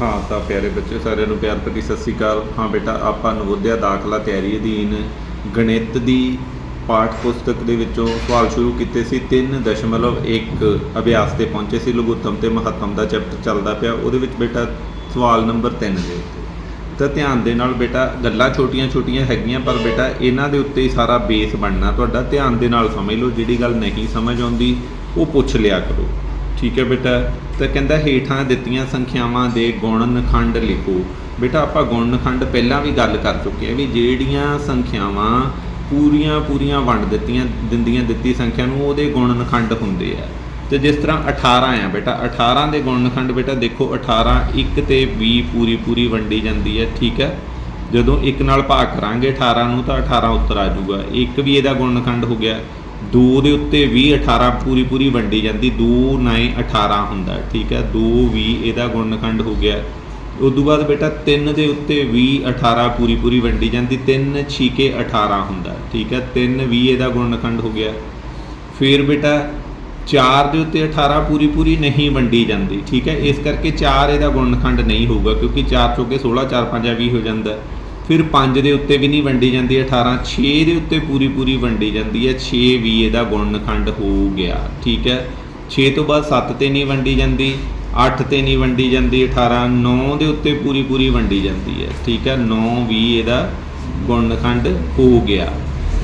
ਹਾਂ, ਤਾਂ ਪਿਆਰੇ ਬੱਚੇ ਸਾਰਿਆਂ ਨੂੰ ਪਿਆਰ ਭਰੀ ਸਤਿ ਸ੍ਰੀ ਅਕਾਲ। ਹਾਂ ਬੇਟਾ, ਆਪਾਂ ਨਵੋਦਿਆ ਦਾਖਲਾ ਤਿਆਰੀ ਅਧੀਨ ਗਣਿਤ ਦੀ ਪਾਠ ਪੁਸਤਕ ਦੇ ਵਿੱਚੋਂ ਸਵਾਲ ਸ਼ੁਰੂ ਕੀਤੇ ਸੀ। 3.1 ਅਭਿਆਸ ਤੇ ਪਹੁੰਚੇ ਸੀ। ਲਘੁੱਤਮ ਤੇ ਮਹੱਤਮ ਦਾ ਚੈਪਟਰ ਚੱਲਦਾ ਪਿਆ। ਉਹਦੇ ਵਿੱਚ ਬੇਟਾ ਸਵਾਲ ਨੰਬਰ 3 ਦੇ ਉੱਤੇ। ਤਾਂ ਧਿਆਨ ਦੇ ਨਾਲ ਬੇਟਾ, ਗੱਲਾਂ ਛੋਟੀਆਂ-ਛੋਟੀਆਂ ਹੈਗੀਆਂ, ਪਰ ਬੇਟਾ, ਇਹਨਾਂ ਦੇ ਉੱਤੇ ਹੀ ਸਾਰਾ ਬੇਸ ਬਣਨਾ ਤੁਹਾਡਾ। ਧਿਆਨ ਦੇ ਨਾਲ ਸਮਝ ਲਓ। ਜਿਹੜੀ ਗੱਲ ਨਹੀਂ ਸਮਝ ਆਉਂਦੀ, ਉਹ ਪੁੱਛ ਲਿਆ ਕਰੋ। ਠੀਕ ਹੈ ਬੇਟਾ? ਤਾਂ ਕਹਿੰਦਾ ਹੇਠਾਂ ਦਿੱਤੀਆਂ ਸੰਖਿਆਵਾਂ ਦੇ ਗੁਣਨਖੰਡ ਲਿਖੋ। ਬੇਟਾ, ਆਪਾਂ ਗੁਣਨਖੰਡ ਪਹਿਲਾਂ ਵੀ ਗੱਲ ਕਰ ਚੁੱਕੇ ਹਾਂ ਵੀ ਜਿਹੜੀਆਂ ਸੰਖਿਆਵਾਂ ਪੂਰੀਆਂ ਪੂਰੀਆਂ ਵੰਡ ਦਿੱਤੀਆਂ, ਦਿੰਦੀਆਂ ਦਿੱਤੀ ਸੰਖਿਆ ਨੂੰ, ਉਹਦੇ ਗੁਣਨਖੰਡ ਹੁੰਦੇ ਆ। ਤੇ ਜਿਸ ਤਰ੍ਹਾਂ 18 ਆ ਬੇਟਾ 18 ਦੇ ਗੁਣਨਖੰਡ ਬੇਟਾ, ਦੇਖੋ 18 1 ਤੇ 20 ਪੂਰੀ ਪੂਰੀ ਵੰਡੀ ਜਾਂਦੀ ਹੈ, ਠੀਕ ਹੈ? ਜਦੋਂ ਇੱਕ ਨਾਲ ਭਾਗ ਕਰਾਂਗੇ 18 ਨੂੰ ਤਾਂ 18 ਉੱਤਰ ਆ ਜਾਊਗਾ। ਇੱਕ ਵੀ ਇਹਦਾ ਗੁਣਨਖੰਡ ਹੋ ਗਿਆ। 2 ਦੇ ਉੱਤੇ 20 18 ਪੂਰੀ ਪੂਰੀ ਵੰਡੀ ਜਾਂਦੀ। 2 9 18 ਹੁੰਦਾ ਠੀਕ ਹੈ? 2 20 ਇਹਦਾ ਗੁਣਨਖੰਡ ਹੋ ਗਿਆ। ਉਸ ਤੋਂ ਬਾਅਦ ਬੇਟਾ 3 ਦੇ ਉੱਤੇ 20 18 ਪੂਰੀ ਪੂਰੀ ਵੰਡੀ ਜਾਂਦੀ। 3 ਛੀਕੇ 18 ਹੁੰਦਾ ਠੀਕ ਹੈ? 3 20 ਇਹਦਾ ਗੁਣਨਖੰਡ ਹੋ ਗਿਆ। ਫਿਰ ਬੇਟਾ 4 ਦੇ ਉੱਤੇ 18 ਪੂਰੀ ਪੂਰੀ ਨਹੀਂ ਵੰਡੀ ਜਾਂਦੀ, ਠੀਕ ਹੈ? ਇਸ ਕਰਕੇ 4 ਇਹਦਾ ਗੁਣਨਖੰਡ ਨਹੀਂ ਹੋਊਗਾ, ਕਿਉਂਕਿ 4 ਚੋਕੇ 16 4 5 20 ਹੋ ਜਾਂਦਾ ਫਿਰ 5 ਦੇ ਉੱਤੇ ਵੀ ਨਹੀਂ ਵੰਡੀ ਜਾਂਦੀ 18 6 ਦੇ ਉੱਤੇ ਪੂਰੀ ਪੂਰੀ ਵੰਡੀ ਜਾਂਦੀ ਹੈ 6 ਵੀ ਇਹਦਾ ਗੁਣਨਖੰਡ ਹੋ ਗਿਆ, ਠੀਕ ਹੈ। 6 ਤੋਂ ਬਾਅਦ 7 ਤੇ ਨਹੀਂ ਵੰਡੀ ਜਾਂਦੀ 8 ਤੇ ਨਹੀਂ ਵੰਡੀ ਜਾਂਦੀ 18 9 ਦੇ ਉੱਤੇ ਪੂਰੀ ਪੂਰੀ ਵੰਡੀ ਜਾਂਦੀ ਹੈ, ਠੀਕ ਹੈ। 9 ਵੀ ਇਹਦਾ ਗੁਣਨਖੰਡ ਹੋ ਗਿਆ।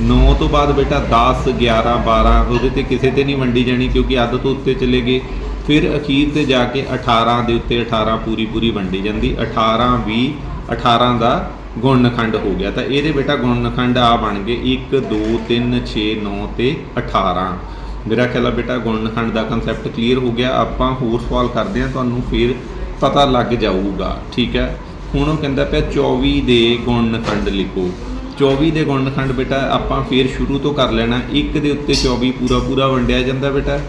9 ਤੋਂ ਬਾਅਦ ਬੇਟਾ 10 11 12 ਉਹਦੇ ਤੇ ਕਿਸੇ ਤੇ ਨਹੀਂ ਵੰਡੀ ਜਾਣੀ ਕਿਉਂਕਿ ਅੱਧ ਤੋਂ ਉੱਤੇ ਚਲੇ ਗਏ। ਫਿਰ ਅਖੀਰ ਤੇ ਜਾ ਕੇ 18 ਦੇ ਉੱਤੇ 18 ਪੂਰੀ ਪੂਰੀ ਵੰਡੀ ਜਾਂਦੀ 18 20 18 ਦਾ ਗੁਣਨਖੰਡ ਹੋ ਗਿਆ। ਤਾਂ ਇਹਦੇ ਬੇਟਾ ਗੁਣਨਖੰਡ ਆ ਬਣ ਗਏ 1 2 3 6 9 ਤੇ 18 ਮੇਰਾ ਖਿਆਲ ਆ ਬੇਟਾ ਗੁਣਨਖੰਡ ਦਾ ਕਨਸੈਪਟ ਕਲੀਅਰ ਹੋ ਗਿਆ। ਆਪਾਂ ਹੋਰ ਸਵਾਲ ਕਰਦੇ ਹਾਂ, ਤੁਹਾਨੂੰ ਫਿਰ ਪਤਾ ਲੱਗ ਜਾਊਗਾ। ਠੀਕ ਹੈ? ਹੁਣ ਉਹ ਕਹਿੰਦਾ ਪਿਆ 24 ਦੇ ਗੁਣਨਖੰਡ ਲਿਖੋ। 24 ਦੇ ਗੁਣਨਖੰਡ ਬੇਟਾ ਆਪਾਂ ਫਿਰ ਸ਼ੁਰੂ ਤੋਂ ਕਰ ਲੈਣਾ। 1 ਦੇ ਉੱਤੇ 24 ਪੂਰਾ ਪੂਰਾ ਵੰਡਿਆ ਜਾਂਦਾ ਬੇਟਾ।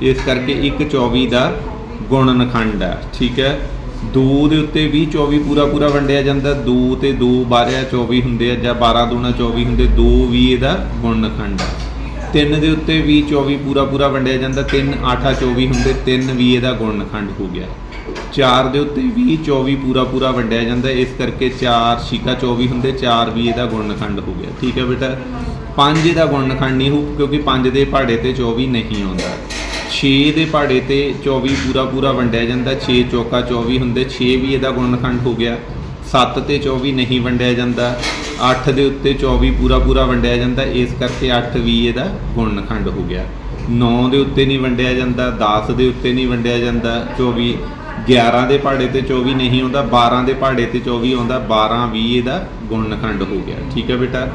ਇਸ ਕਰਕੇ 1 24 ਦਾ ਗੁਣਨਖੰਡ ਹੈ। ਠੀਕ ਹੈ? 2 ਦੇ ਉੱਤੇ 20 24 ਪੂਰਾ ਪੂਰਾ ਵੰਡਿਆ ਜਾਂਦਾ। 2 ਤੇ 2 12 24 ਹੁੰਦੇ ਆ ਜਾਂ 12 ਦੂਣਾ 24 ਹੁੰਦੇ 2 ਵੀ ਇਹਦਾ ਗੁਣਨਖੰਡ ਹੈ 3 ਦੇ ਉੱਤੇ 20 24 ਪੂਰਾ ਪੂਰਾ ਵੰਡਿਆ ਜਾਂਦਾ 3 8 24 ਹੁੰਦੇ 3 ਵੀ ਇਹਦਾ ਗੁਣਨਖੰਡ ਹੋ ਗਿਆ। 4 ਦੇ ਉੱਤੇ 20 24 ਪੂਰਾ ਪੂਰਾ ਵੰਡਿਆ ਜਾਂਦਾ, ਇਸ ਕਰਕੇ 4 ਛਿਕਾ 24 ਹੁੰਦੇ 4 ਵੀ ਇਹਦਾ ਗੁਣਨਖੰਡ ਹੋ ਗਿਆ। ਠੀਕ ਹੈ ਬੇਟਾ? 5 ਇਹਦਾ ਗੁਣਨਖੰਡ ਨਹੀਂ ਹੋ ਕਿਉਂਕਿ 5 ਦੇ ਪਹਾੜੇ ਤੇ 24 ਨਹੀਂ ਆਉਂਦਾ। 6 ਦੇ ਪਹਾੜੇ ਤੇ 24 ਪੂਰਾ ਪੂਰਾ ਵੰਡਿਆ ਜਾਂਦਾ 6 ਚੌਕਾ 24 ਹੁੰਦੇ 6 ਵੀ ਇਹਦਾ ਗੁਣਨਖੰਡ ਹੋ ਗਿਆ। 7 ਤੇ 24 ਨਹੀਂ ਵੰਡਿਆ ਜਾਂਦਾ 8 ਦੇ ਉੱਤੇ 24 ਪੂਰਾ ਪੂਰਾ ਵੰਡਿਆ ਜਾਂਦਾ, ਇਸ ਕਰਕੇ 8 ਵੀ ਇਹਦਾ ਗੁਣਨਖੰਡ ਹੋ ਗਿਆ। 9 ਦੇ ਉੱਤੇ ਨਹੀਂ ਵੰਡਿਆ ਜਾਂਦਾ 10 ਦੇ ਉੱਤੇ ਨਹੀਂ ਵੰਡਿਆ ਜਾਂਦਾ 24 11 ਦੇ ਪਹਾੜੇ ਤੇ 24 ਨਹੀਂ ਆਉਂਦਾ 12 ਦੇ ਪਹਾੜੇ ਤੇ 24 ਆਉਂਦਾ 12 ਵੀ ਇਹਦਾ ਗੁਣਨਖੰਡ ਹੋ ਗਿਆ। ਠੀਕ ਹੈ ਬੇਟਾ?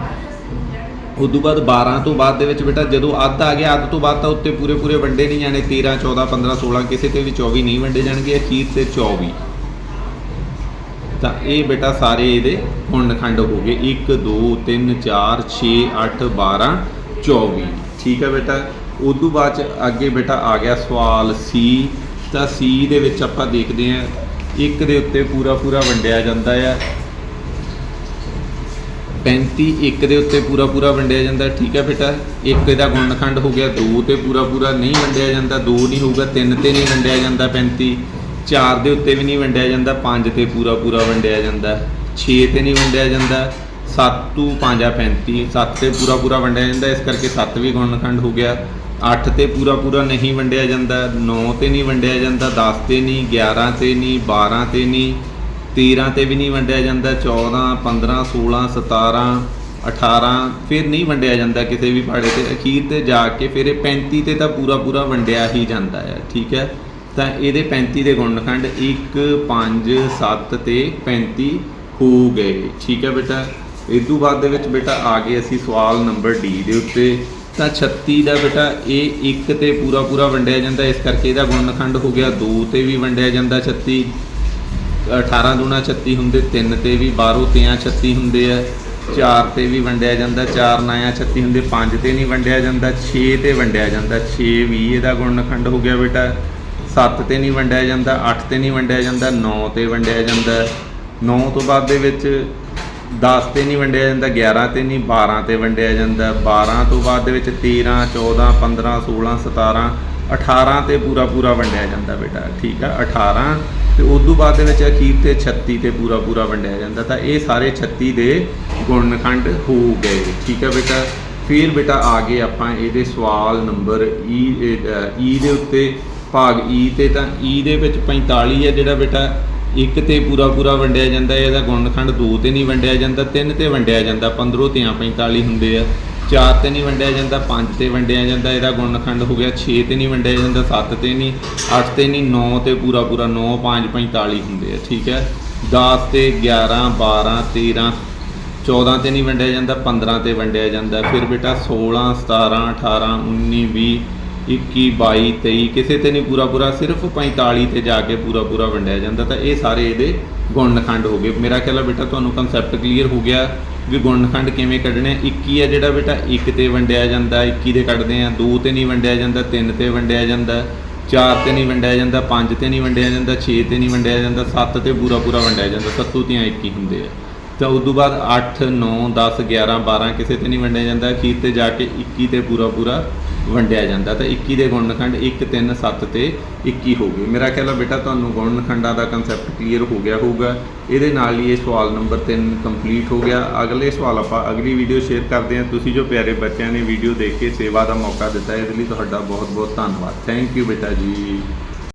ਉਸ ਤੋਂ ਬਾਅਦ 12 ਤੋਂ ਬਾਅਦ ਦੇ ਵਿੱਚ ਬੇਟਾ ਜਦੋਂ ਅੱਧ ਆ ਗਿਆ, ਅੱਧ ਤੋਂ ਬਾਅਦ ਤਾਂ ਉੱਤੇ ਪੂਰੇ ਪੂਰੇ ਵੰਡੇ ਨਹੀਂ ਜਾਣੇ 13 14 15 16 ਕਿਸੇ ਤੇ ਵੀ 24 ਨਹੀਂ ਵੰਡੇ ਜਾਣਗੇ, ਅਖੀਰ ਤੇ 24 ਤਾਂ ਇਹ ਬੇਟਾ ਸਾਰੇ ਇਹਦੇ ਹੁਣ ਖੰਡ ਹੋ ਗਏ। 1 2 3 4 6 8 12 24 ਠੀਕ ਹੈ ਬੇਟਾ? ਉਸ ਤੋਂ ਬਾਅਦ ਚ ਅੱਗੇ ਬੇਟਾ ਆ ਗਿਆ ਸਵਾਲ ਸੀ ਤਾਂ ਸੀ ਦੇ ਵਿੱਚ ਆਪਾਂ ਦੇਖਦੇ ਹਾਂ, ਇੱਕ ਦੇ ਉੱਤੇ ਪੂਰਾ ਪੂਰਾ ਵੰਡਿਆ ਜਾਂਦਾ ਆ। 35 ਇੱਕ ਦੇ ਉੱਤੇ ਪੂਰਾ ਪੂਰਾ ਵੰਡਿਆ ਜਾਂਦਾ, ਠੀਕ ਹੈ ਬੇਟਾ? ਇੱਕ ਦਾ ਗੁਣਨਖੰਡ ਹੋ ਗਿਆ 2 ਤੇ ਪੂਰਾ ਪੂਰਾ ਨਹੀਂ ਵੰਡਿਆ ਜਾਂਦਾ 2 ਨਹੀਂ ਹੋਊਗਾ 3 ਤੇ ਨਹੀਂ ਵੰਡਿਆ ਜਾਂਦਾ 35 4 ਦੇ ਉੱਤੇ ਵੀ ਨਹੀਂ ਵੰਡਿਆ ਜਾਂਦਾ 5 ਤੇ ਪੂਰਾ ਪੂਰਾ ਵੰਡਿਆ ਜਾਂਦਾ 6 ਤੇ ਨਹੀਂ ਵੰਡਿਆ ਜਾਂਦਾ 7 ਤੋਂ 5 ਆ 35 7 ਤੇ ਪੂਰਾ ਪੂਰਾ ਵੰਡਿਆ ਜਾਂਦਾ, ਇਸ ਕਰਕੇ 7 ਵੀ ਗੁਣਨਖੰਡ ਹੋ ਗਿਆ। 8 ਤੇ ਪੂਰਾ ਪੂਰਾ ਨਹੀਂ ਵੰਡਿਆ ਜਾਂਦਾ 9 ਤੇ ਨਹੀਂ ਵੰਡਿਆ ਜਾਂਦਾ 10 ਤੇ ਨਹੀਂ 11 ਤੇ ਨਹੀਂ 12 ਤੇ ਨਹੀਂ 13 ਤੇ ਵੀ ਨਹੀਂ ਵੰਡਿਆ ਜਾਂਦਾ 14 15 16 17 18 ਫਿਰ ਨਹੀਂ ਵੰਡਿਆ ਜਾਂਦਾ ਕਿਸੇ ਵੀ ਪਾੜੇ ਤੇ। ਅਖੀਰ ਤੇ ਜਾ ਕੇ ਫਿਰ ਇਹ 35 ਤੇ ਤਾਂ ਪੂਰਾ ਪੂਰਾ ਵੰਡਿਆ ਹੀ ਜਾਂਦਾ ਹੈ, ਠੀਕ ਹੈ? ਤਾਂ ਇਹਦੇ 35 ਦੇ ਗੁਣਨਖੰਡ 1 5 7 ਤੇ 35 ਹੋ ਗਏ, ਠੀਕ ਹੈ ਬੇਟਾ? ਇਸ ਤੋਂ ਬਾਅਦ ਦੇ ਵਿੱਚ ਬੇਟਾ ਆ ਗਏ ਅਸੀਂ ਸਵਾਲ ਨੰਬਰ ਡੀ ਦੇ ਉੱਤੇ। ਤਾਂ 36 ਦਾ ਬੇਟਾ ਇਹ 1 ਤੇ ਪੂਰਾ ਪੂਰਾ ਵੰਡਿਆ ਜਾਂਦਾ, ਇਸ ਕਰਕੇ ਇਹਦਾ ਗੁਣਨਖੰਡ ਹੋ ਗਿਆ 2 ਤੇ ਵੀ ਵੰਡਿਆ ਜਾਂਦਾ 36 18 ਦੂਣਾ 36 ਹੁੰਦੇ 3 ਤੇ ਵੀ 12 ਤਿਆਂ 36 ਹੁੰਦੇ ਆ 4 ਤੇ ਵੀ ਵੰਡਿਆ ਜਾਂਦਾ 4 ਨਾਇਆ 36 ਹੁੰਦੇ 5 ਤੇ ਨਹੀਂ ਵੰਡਿਆ ਜਾਂਦਾ 6 ਤੇ ਵੰਡਿਆ ਜਾਂਦਾ 6 ਵੀ ਇਹਦਾ ਗੁਣਨਖੰਡ ਹੋ ਗਿਆ ਬੇਟਾ 7 ਤੇ ਨਹੀਂ ਵੰਡਿਆ ਜਾਂਦਾ 8 ਤੇ ਨਹੀਂ ਵੰਡਿਆ ਜਾਂਦਾ 9 ਤੇ ਵੰਡਿਆ ਜਾਂਦਾ 9 ਤੋਂ ਬਾਅਦ ਦੇ ਵਿੱਚ 10 ਤੇ ਨਹੀਂ ਵੰਡਿਆ ਜਾਂਦਾ 11 ਤੇ ਨਹੀਂ 12 ਤੇ ਵੰਡਿਆ ਜਾਂਦਾ 12 ਤੋਂ ਬਾਅਦ ਦੇ ਵਿੱਚ 13 14 15 16 17 18 ਤੇ ਪੂਰਾ ਪੂਰਾ ਵੰਡਿਆ ਜਾਂਦਾ ਬੇਟਾ, ਠੀਕ ਆ? 18 ਤੇ ਉਸ ਤੋਂ ਬਾਅਦ ਦੇ ਵਿੱਚ ਅਖੀਰ ਤੇ 36 ਤੇ ਪੂਰਾ ਪੂਰਾ ਵੰਡਿਆ ਜਾਂਦਾ, ਤਾਂ ਇਹ ਸਾਰੇ 36 ਦੇ ਗੁਣਨਖੰਡ ਹੋ ਗਏ, ਠੀਕ ਆ ਬੇਟਾ? ਫਿਰ ਬੇਟਾ ਆ ਗਏ ਆਪਾਂ ਇਹਦੇ ਸਵਾਲ ਨੰਬਰ ਈ ਈ ਦੇ ਉੱਤੇ, ਭਾਗ ਈ ਤੇ, ਤਾਂ ਈ ਦੇ ਵਿੱਚ 45 ਹੈ ਜਿਹੜਾ ਬੇਟਾ, ਇੱਕ ਤੇ ਪੂਰਾ ਪੂਰਾ ਵੰਡਿਆ ਜਾਂਦਾ, ਇਹਦਾ ਗੁਣਨਖੰਡ 2 ਤੇ ਨਹੀਂ ਵੰਡਿਆ ਜਾਂਦਾ 3 ਤੇ ਵੰਡਿਆ ਜਾਂਦਾ 15 ਤੇ 45 ਹੁੰਦੇ ਆ। 4 ਤੇ ਨਹੀਂ ਵੰਡਿਆ ਜਾਂਦਾ 5 ਤੇ ਵੰਡਿਆ ਜਾਂਦਾ, ਇਹਦਾ ਗੁਣਨਖੰਡ ਹੋ ਗਿਆ 6 ਤੇ ਨਹੀਂ ਵੰਡਿਆ ਜਾਂਦਾ 7 ਤੇ ਨਹੀਂ 8 ਤੇ ਨਹੀਂ 9 ਤੇ ਪੂਰਾ ਪੂਰਾ 9 5 45 ਹੁੰਦੇ ਆ, ਠੀਕ ਹੈ? 10 ਤੇ 11 12 13 14 ਤੇ ਨਹੀਂ ਵੰਡਿਆ ਜਾਂਦਾ 15 ਤੇ ਵੰਡਿਆ ਜਾਂਦਾ, ਫਿਰ ਬੇਟਾ 16 17 18 19 20 21 22 23 ਕਿਸੇ ਤੇ ਨਹੀਂ ਪੂਰਾ ਪੂਰਾ, ਸਿਰਫ 45 ਤੇ ਜਾ ਕੇ ਪੂਰਾ ਪੂਰਾ ਵੰਡਿਆ ਜਾਂਦਾ, ਤਾਂ ਇਹ ਸਾਰੇ ਇਹਦੇ ਗੁਣਨਖੰਡ ਹੋ ਗਏ। ਮੇਰਾ ਖਿਆਲ ਹੈ ਬੇਟਾ ਤੁਹਾਨੂੰ ਕਨਸੈਪਟ ਕਲੀਅਰ ਹੋ ਗਿਆ ਵੀ ਗੁਣਨਖੰਡ ਕਿਵੇਂ ਕੱਢਣੇ ਆ। 21 ਹੈ ਜਿਹੜਾ ਬੇਟਾ 1 ਤੇ ਵੰਡਿਆ ਜਾਂਦਾ 21 ਦੇ ਕੱਢਦੇ ਆ 2 ਤੇ ਨਹੀਂ ਵੰਡਿਆ ਜਾਂਦਾ 3 ਤੇ ਵੰਡਿਆ ਜਾਂਦਾ 4 ਤੇ ਨਹੀਂ ਵੰਡਿਆ ਜਾਂਦਾ 5 ਤੇ ਨਹੀਂ ਵੰਡਿਆ ਜਾਂਦਾ 6 ਤੇ ਨਹੀਂ ਵੰਡਿਆ ਜਾਂਦਾ 7 ਤੇ ਪੂਰਾ ਪੂਰਾ ਵੰਡਿਆ ਜਾਂਦਾ 7 ਤੀਆਂ 21 ਹੁੰਦੇ ਆ। ਤਾਂ ਉਸ ਤੋਂ ਬਾਅਦ 8 9 10 11 12 ਕਿਸੇ ਤੇ ਨਹੀਂ ਵੰਡਿਆ ਜਾਂਦਾ, ਅਖੀਰ ਤੇ ਜਾ ਕੇ 21 ਤੇ ਪੂਰਾ ਪੂਰਾ ਵੰਡਿਆ ਜਾਂਦਾ ਤਾਂ 21 ਦੇ ਗੁਣਨਖੰਡ 1 3 7 ਤੇ 21 ਹੋ ਗਏ। ਮੇਰਾ ਖਿਆਲ ਆ ਬੇਟਾ, ਤੁਹਾਨੂੰ ਗੁਣਨਖੰਡਾਂ ਦਾ ਕਨਸੈਪਟ ਕਲੀਅਰ ਹੋ ਗਿਆ ਹੋਊਗਾ। ਇਹਦੇ ਨਾਲ ਹੀ ਇਹ ਸਵਾਲ ਨੰਬਰ 3 ਕੰਪਲੀਟ ਹੋ ਗਿਆ। ਅਗਲੇ ਸਵਾਲ ਆਪਾਂ ਅਗਲੀ ਵੀਡੀਓ ਸ਼ੇਅਰ ਕਰਦੇ ਹਾਂ। ਤੁਸੀਂ ਜੋ ਪਿਆਰੇ ਬੱਚਿਆਂ ਨੇ ਵੀਡੀਓ ਦੇਖ ਕੇ ਸੇਵਾ ਦਾ ਮੌਕਾ ਦਿੱਤਾ, ਇਹਦੇ ਲਈ ਤੁਹਾਡਾ ਬਹੁਤ ਬਹੁਤ ਧੰਨਵਾਦ। ਥੈਂਕ ਯੂ ਬੇਟਾ ਜੀ।